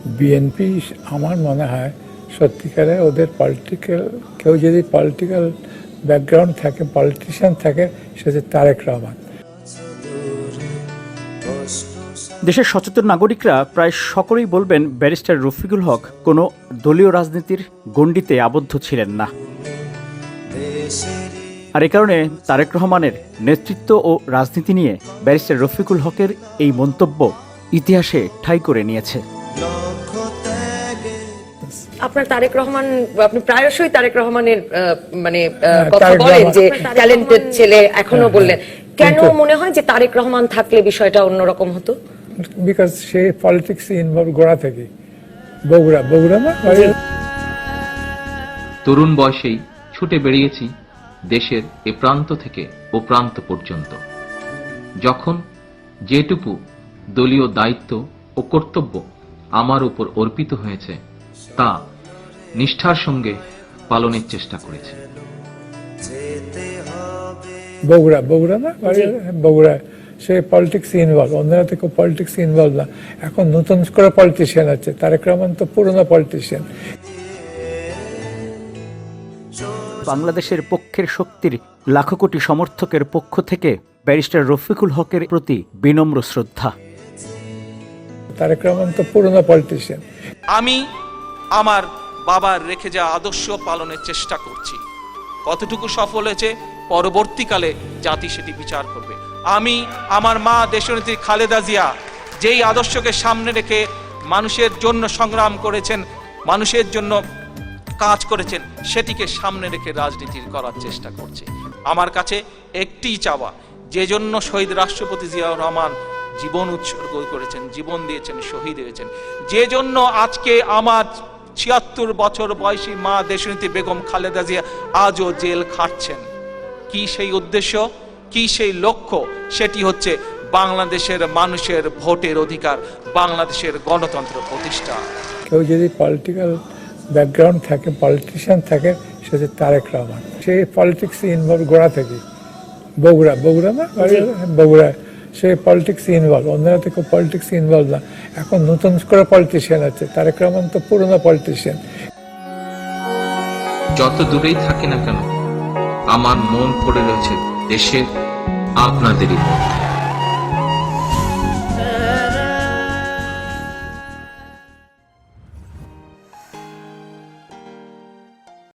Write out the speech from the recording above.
BNP আমার মনে হয় সত্যিকারে ওদের পলিটিক্যাল কেউ যদি পলিটিক্যাল ব্যাকগ্রাউন্ড থাকে পলিটিশিয়ান থাকে, সে যে তারেক রহমান। দেশের সচেতন নাগরিকরা প্রায় সকলেই বলবেন ব্যারিস্টার রফিকুল হক কোনো দলীয় রাজনীতির গণ্ডিতে আবদ্ধ ছিলেন না। আর এ কারণে তারেক রহমানের নেতৃত্ব ও রাজনীতি নিয়ে ব্যারিস্টার রফিকুল হকের এই মন্তব্য ইতিহাসে ঠাঁই করে নিয়েছে। আপনার তারেক রহমান আপনি প্রায়শই তারেক রহমানের মানে হ্যাঁ, কথা বলেন যে ট্যালেন্টেড ছেলে এখনও হ্যাঁ, বললেন। হ্যাঁ। কেন মনে হয় যে তারেক রহমান থাকলে বিষয়টা অন্যরকম হতো? বিকজ সে পলিটিক্স ইনভলভ গোড়া থেকে বগুড়া বগুড়া না? তরুণ বয়সেই ছুটে বেরিয়েছি দেশের এ প্রান্ত থেকে ও প্রান্ত পর্যন্ত। যখন যেটুকু দলীয় দায়িত্ব ও কর্তব্য আমার উপর অর্পিত হয়েছে তা নিষ্ঠার সঙ্গে পালনের চেষ্টা করেছি। বগুড়া বগুড়া না? বগুড়া সে পলিটিক্স ইনভলভ অন্যরা থেকে পলিটিক্স ইনভলভ না। এখন নতুন করে পলিটিশিয়ান আছে তারেক রহমান তো পুরনো পলিটিশিয়ান বাংলাদেশের পক্ষের শক্তির লাখো কোটি সমর্থকের পক্ষ থেকে ব্যারিস্টার রফিকুল হকের প্রতি বিনম্র শ্রদ্ধা। তারেক রহমান তো পুরনো পলিটিশিয়ান আমি আমার বাবার রেখে যাওয়া আদর্শ পালনের চেষ্টা করছি। কতটুকু সফল হয়েছে, পরবর্তীকালে জাতি সেটি বিচার করবে। আমি, আমার মা দেশনেত্রী খালেদা জিয়া, যেই আদর্শকে সামনে রেখে মানুষের জন্য সংগ্রাম করেছেন, মানুষের জন্য কাজ করেছেন, সেটিকে সামনে রেখে রাজনীতির করার চেষ্টা করছে। আমার কাছে একটিই চাওয়া, যে জন্য শহীদ রাষ্ট্রপতি জিয়াউর রহমান জীবন উৎসর্গ করেছেন, জীবন দিয়েছেন, শহীদ হয়েছেন। যে জন্য আজকে আমার ছিয়াত্তর বছর বয়সী মা দেশনীতি বেগম খালেদা জিয়া আজও জেল খাটছেন। কি সেই উদ্দেশ্য? কি সেই লক্ষ্য? সেটি হচ্ছে বাংলাদেশের মানুষের ভোটের অধিকার বাংলাদেশের গণতন্ত্র প্রতিষ্ঠা। কেউ যদি পলিটিক্যাল ব্যাকগ্রাউন্ড থাকে পলিটিশিয়ান থাকে সে যে তারেক রহমান। সে পলিটিক্স ইনভলভ গোড়া থেকে। বগুড়া বগুড়া না? বগুড়া সে পলিটিক্স ইনভলভ অন্যরা থেকে পলিটিক্স ইনভলভ না। এখন নতুন করে পলিটিশিয়ান আছে, তারেক রহমান তো পুরনো পলিটিশিয়ান যত দূরেই থাকি না কেন, আমার মন পড়ে রয়েছে দেশের আপনাদেরই পথে